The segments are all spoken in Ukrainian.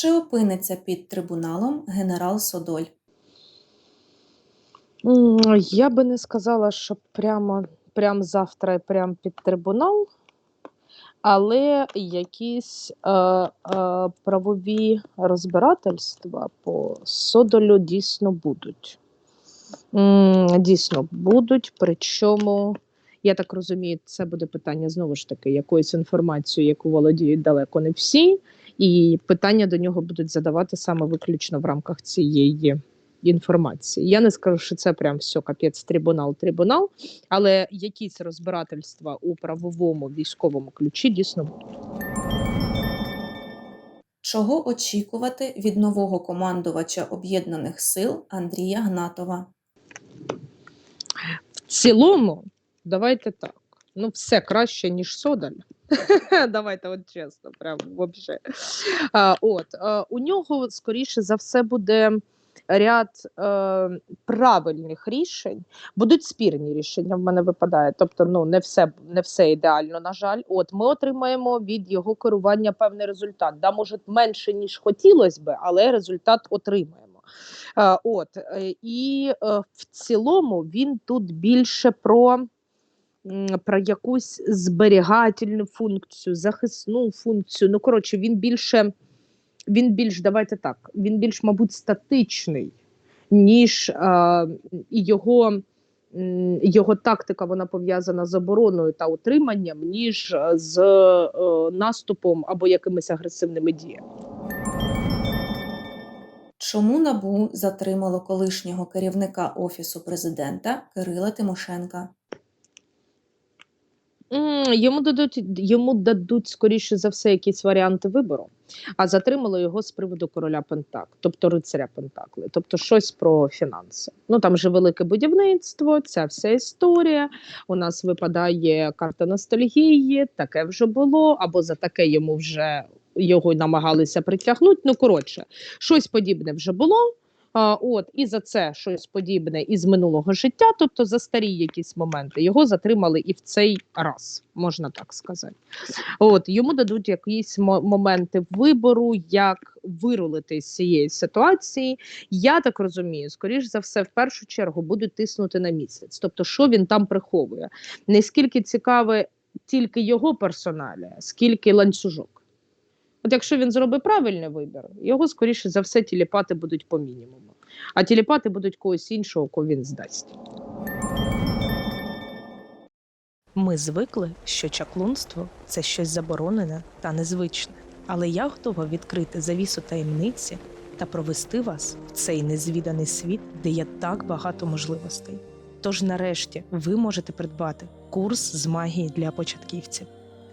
Чи опиниться під трибуналом генерал Содоль? Я би не сказала, що прямо, прямо завтра і прямо під трибунал, але якісь е, е, правові розбирательства по Содолю дійсно будуть. Дійсно будуть, причому, я так розумію, це буде питання знову ж таки якоїсь інформації, яку володіють далеко не всі, і питання до нього будуть задавати саме виключно в рамках цієї інформації. Я не скажу, що це прям все капець, трибунал, трибунал, але якісь розбирательства у правовому військовому ключі дійсно будуть. Чого очікувати від нового командувача Об'єднаних сил Андрія Гнатова? В цілому, давайте так. Ну, все краще, ніж Содаль. Давайте, от чесно, прям вообще. От, у нього, скоріше за все, буде ряд е, правильних рішень. Будуть спірні рішення в мене випадає. Тобто, ну не все, не все ідеально, на жаль. От ми отримаємо від його керування певний результат. Да, може менше, ніж хотілося би, але результат отримаємо. Е, от, е, і е, в цілому він тут більше про про якусь зберігательну функцію, захисну функцію. Ну, коротше, він більше, він більш, давайте так, він більш, мабуть, статичний, ніж і його, його тактика вона пов'язана з обороною та утриманням, ніж е, з е, наступом або якимись агресивними діями. Чому НАБУ затримало колишнього керівника Офісу президента Кирила Тимошенка? Йому дадуть йому дадуть скоріше за все якісь варіанти вибору, а затримали його з приводу короля Пентак, тобто рицаря Пентакли, тобто щось про фінанси. Ну там же велике будівництво, ця вся історія. У нас випадає карта ностальгії, таке вже було, або за таке йому вже його намагалися притягнути. Ну коротше, щось подібне вже було. От і за це щось подібне із минулого життя, тобто за старі якісь моменти, його затримали і в цей раз, можна так сказати. От йому дадуть якісь мо- моменти вибору, як вирулити з цієї ситуації. Я так розумію, скоріш за все, в першу чергу будуть тиснути на місяць. Тобто, що він там приховує? Не скільки цікаве тільки його персоналія, скільки ланцюжок. От якщо він зробить правильний вибір, його скоріше за все тіліпати будуть по мінімуму. А тіліпати будуть когось іншого, кого він здасть. Ми звикли, що чаклунство це щось заборонене та незвичне, але я готова відкрити завісу таємниці та провести вас в цей незвіданий світ, де є так багато можливостей. Тож, нарешті, ви можете придбати курс з магії для початківців.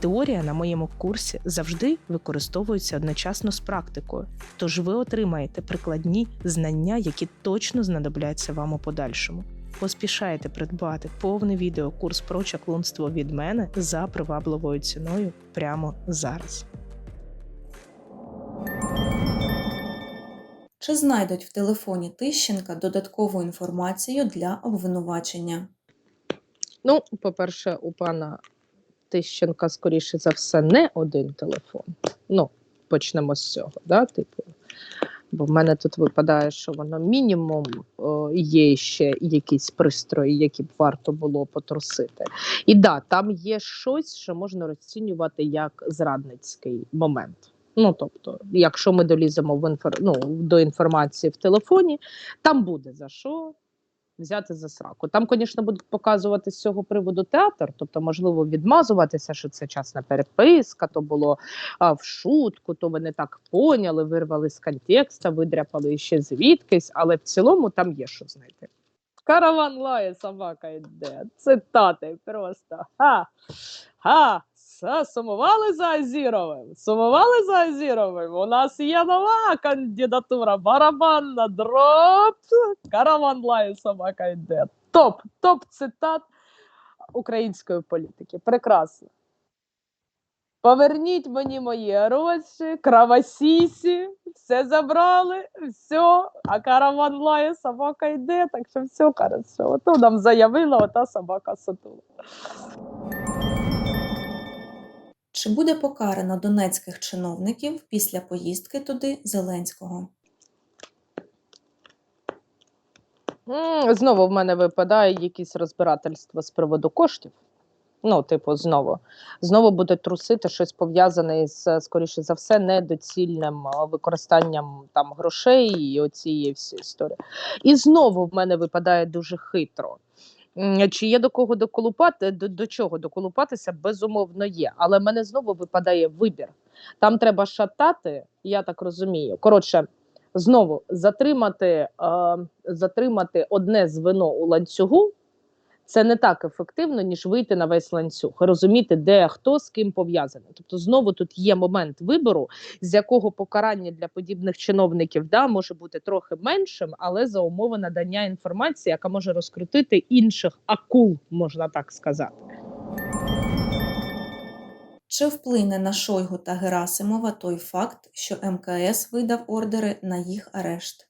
Теорія на моєму курсі завжди використовується одночасно з практикою, тож ви отримаєте прикладні знання, які точно знадобляться вам у подальшому. Поспішайте придбати повний відеокурс про чаклунство від мене за привабливою ціною прямо зараз. Чи знайдуть в телефоні Тищенка додаткову інформацію для обвинувачення? Ну, по-перше, у пана Тищенка, скоріше за все, не один телефон. Ну, почнемо з цього, да, типу. Бо в мене тут випадає, що воно мінімум о, є ще якісь пристрої, які б варто було потрусити. І да, там є щось, що можна розцінювати як зрадницький момент. Ну, тобто, якщо ми доліземо в інфор... ну, до інформації в телефоні, там буде за що взяти за сраку. Там, звісно, будуть показувати з цього приводу театр, тобто, можливо, відмазуватися, що це часна переписка, то було а, в шутку, то ви не так поняли, вирвали з контекста, видряпали ще звідкись, але в цілому там є що знайти. Караван лає, собака йде. Цитати просто. Ха! Ха! А, сумували за Азіровим. Сумували за Азіровим. У нас є нова кандидатура. Барабанна дроп. Караван лає собака йде. Топ, топ цитат української політики. Прекрасно. Поверніть мені мої гроші, кравасісі, все забрали, все, а караван лає, собака йде, так що все хорошо. Ото нам заявила ота собака сутула. Чи буде покарано донецьких чиновників після поїздки туди Зеленського? Знову в мене випадає якісь розбирательство з приводу коштів. Ну, типу, знову. Знову буде трусити щось пов'язане е, скоріше за все, недоцільним використанням там грошей і оцієї всі історії. І знову в мене випадає дуже хитро. М, Чи є до кого доколупати, до, до чого доколупатися, безумовно є. Але мене знову випадає вибір. Там треба шатати, я так розумію. Коротше, знову затримати, е, затримати одне звено у ланцюгу. Це не так ефективно, ніж вийти на весь ланцюг, розуміти, де хто з ким пов'язаний. Тобто, знову тут є момент вибору, з якого покарання для подібних чиновників да, може бути трохи меншим, але за умови надання інформації, яка може розкрутити інших акул, можна так сказати. Чи вплине на Шойгу та Герасимова той факт, що МКС видав ордери на їх арешт?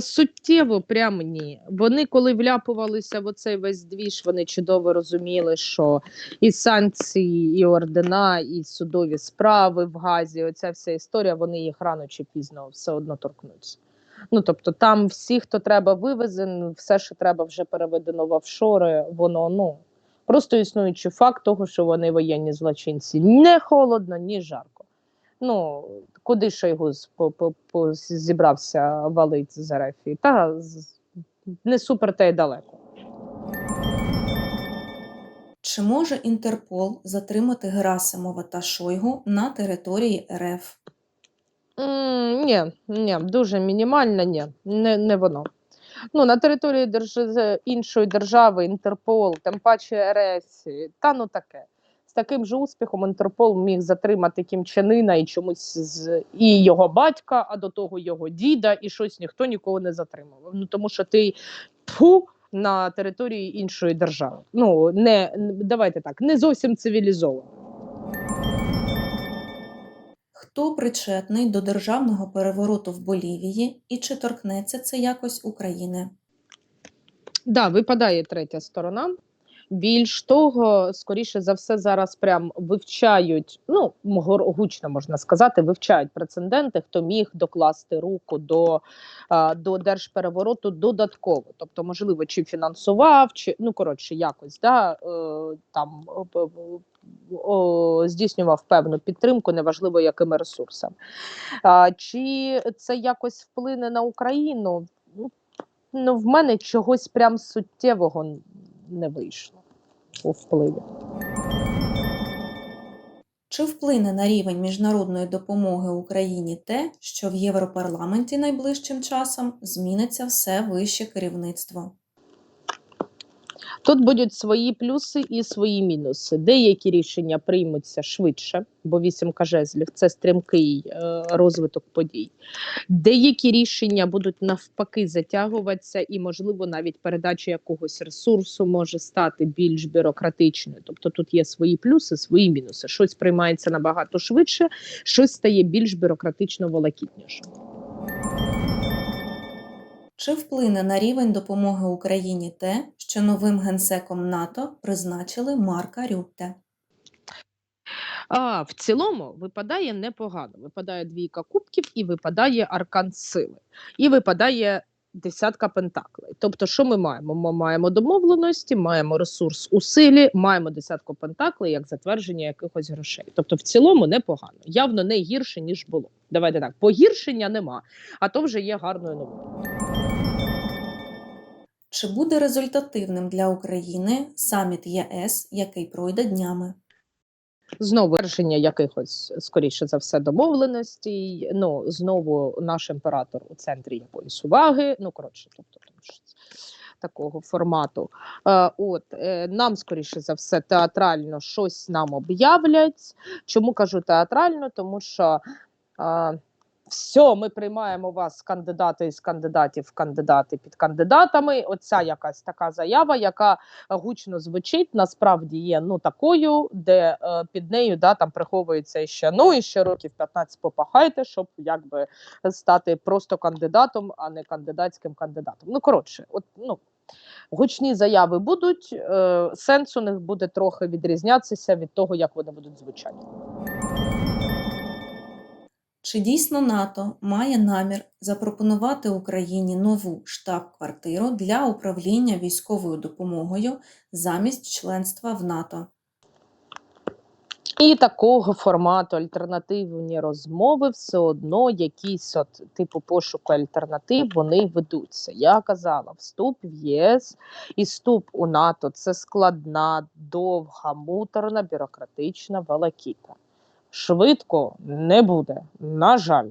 Суттєво прям ні. Вони, коли вляпувалися в оцей весь двіж, вони чудово розуміли, що і санкції, і ордена, і судові справи в Газі, оця вся історія, вони їх рано чи пізно все одно торкнуться. Ну тобто, там всі, хто треба, вивезен, все, що треба, вже переведено в офшори, воно ну просто існуючий факт того, що вони воєнні злочинці. Не холодно, ні жарко. Ну, куди Шойгу зібрався валить з РФ? Та не супер та й далеко. Чи може Інтерпол затримати Герасимова та Шойгу на території РФ? М, Ні, ні, дуже мінімально, ні, не, не воно. Ну, на території держ... іншої держави, Інтерпол, тим паче РС, та ну таке. Таким же успіхом Інтерпол міг затримати кімчанина і чомусь з і його батька, а до того його діда, і щось ніхто нікого не затримував. Ну тому що ти тьфу, на території іншої держави. Ну не давайте так, не зовсім цивілізовано. Хто причетний до державного перевороту в Болівії і чи торкнеться це якось України? Да, випадає третя сторона. Більш того, скоріше за все, зараз прям вивчають, ну гучно можна сказати, вивчають прецеденти, хто міг докласти руку до, до держперевороту додатково. Тобто, можливо, чи фінансував, чи ну коротше, якось да, е, там здійснював певну підтримку, неважливо якими ресурсами. Чи це якось вплине на Україну? Ну, в мене чогось прям суттєвого не вийшло у впливі. Чи вплине на рівень міжнародної допомоги Україні те, що в Європарламенті найближчим часом зміниться все вище керівництво? Тут будуть свої плюси і свої мінуси. Деякі рішення приймуться швидше, бо вісімка жезлів це стрімкий е, розвиток подій. Деякі рішення будуть навпаки затягуватися, і, можливо, навіть передача якогось ресурсу може стати більш бюрократичною. Тобто тут є свої плюси, свої мінуси. Щось приймається набагато швидше, щось стає більш бюрократично волокітніше. Чи вплине на рівень допомоги Україні те, що новим генсеком НАТО призначили Марка Рютте? А в цілому випадає непогано. Випадає двійка кубків і випадає аркан сили, і випадає десятка пентаклей. Тобто, що ми маємо? Ми маємо домовленості, маємо ресурс у силі, маємо десятку пентаклей як затвердження якихось грошей. Тобто, в цілому непогано, явно не гірше ніж було. Давайте так, погіршення нема, а то вже є гарною новиною. Чи буде результативним для України саміт ЄС, який пройде днями? Знову вершення якихось, скоріше за все, домовленостей. Ну, знову наш імператор у центрі якоїсь уваги. Ну, коротше, тобто, такого формату. Е, от, е, нам, скоріше за все, театрально щось нам об'являть. Чому кажу театрально? Тому що е, все, ми приймаємо вас кандидати із кандидатів кандидати під кандидатами. Оця якась така заява, яка гучно звучить, насправді є ну такою, де е, під нею да, там приховується ще ну і ще років 15 попахайте, щоб якби стати просто кандидатом, а не кандидатським кандидатом. Ну коротше, от ну. Гучні заяви будуть, е, сенс у них буде трохи відрізнятися від того, як вони будуть звучати. Чи дійсно НАТО має намір запропонувати Україні нову штаб-квартиру для управління військовою допомогою замість членства в НАТО? І такого формату альтернативні розмови все одно якісь от типу пошуку альтернатив вони ведуться. Я казала, вступ в ЄС і вступ у НАТО це складна, довга, муторна, бюрократична волокіта. Швидко не буде. На жаль,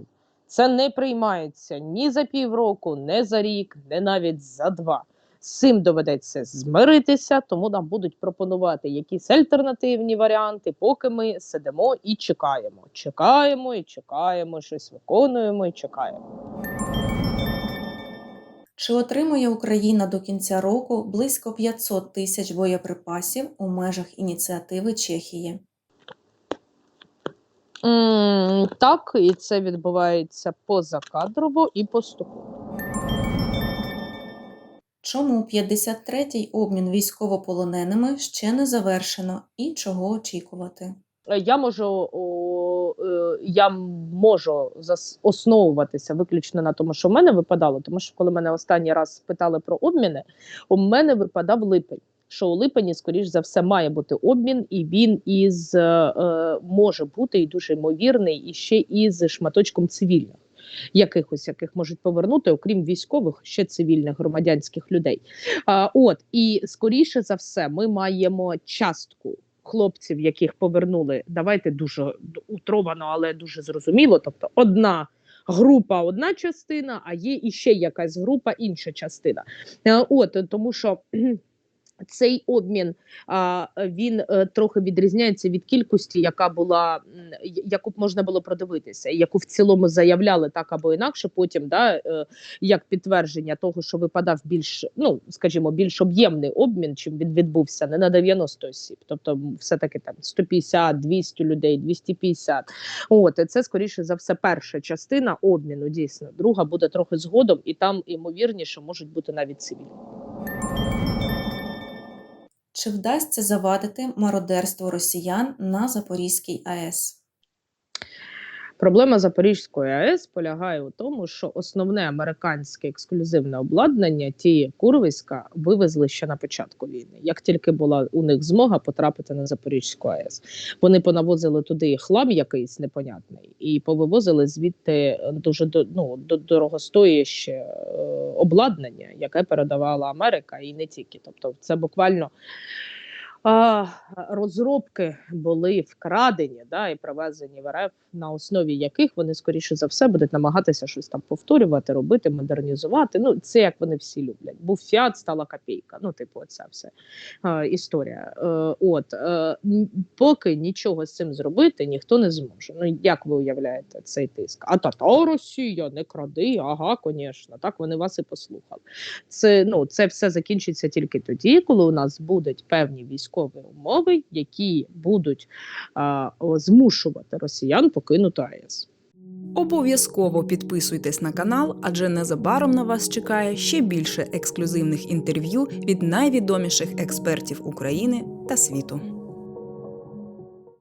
це не приймається ні за півроку, ні за рік, ні навіть за два. З цим доведеться змиритися, тому нам будуть пропонувати якісь альтернативні варіанти, поки ми сидимо і чекаємо. Чекаємо і чекаємо, щось виконуємо і чекаємо. Чи отримує Україна до кінця року близько 500 тисяч боєприпасів у межах ініціативи Чехії? М, так, і це відбувається позакадрово і поступово. Чому 53-й обмін військовополоненими ще не завершено і чого очікувати? Я можу о, е, я можу зас- основуватися виключно на тому, що в мене випадало, тому що коли мене останній раз питали про обміни, у мене випадав липень. Що у липені, скоріш за все, має бути обмін, і він із е, е, може бути і дуже ймовірний, і ще із шматочком цивільних, якихось яких можуть повернути, окрім військових, ще цивільних громадянських людей. А, от і скоріше за все, ми маємо частку хлопців, яких повернули. Давайте дуже утровано, але дуже зрозуміло. Тобто, одна. Група одна частина, а є іще якась група, інша частина. Е, От тому, що цей обмін він е, трохи відрізняється від кількості, яка була яку б можна було продивитися, яку в цілому заявляли так або інакше. Потім да е, як підтвердження того, що випадав більш, ну скажімо, більш об'ємний обмін, чим він відбувся не на 90 осіб, тобто все-таки там 150, 200 людей, 250. От це скоріше за все перша частина обміну. Дійсно, друга буде трохи згодом, і там ймовірніше можуть бути навіть цивільні. Чи вдасться завадити мародерство росіян на Запорізькій АЕС? Проблема Запорізької АЕС полягає у тому, що основне американське ексклюзивне обладнання ті курвиська вивезли ще на початку війни. Як тільки була у них змога потрапити на Запорізьку АЕС, вони понавозили туди хлам якийсь непонятний і повивозили звідти дуже до- ну, до- дорогостояще е, обладнання, яке передавала Америка, і не тільки. Тобто, це буквально. Розробки були вкрадені да, і привезені в РФ, на основі яких вони, скоріше за все, будуть намагатися щось там повторювати, робити, модернізувати. Ну, це як вони всі люблять. Був фіат, стала копійка. Ну, типу, оця все е, історія. Е, от е, поки нічого з цим зробити ніхто не зможе. Ну, як ви уявляєте цей тиск? А та та Росія, не кради, ага, звісно, так вони вас і послухали. Це ну це все закінчиться тільки тоді, коли у нас будуть певні військові умови, які будуть а, змушувати росіян покинути АЕС. Обов'язково підписуйтесь на канал, адже незабаром на вас чекає ще більше ексклюзивних інтерв'ю від найвідоміших експертів України та світу.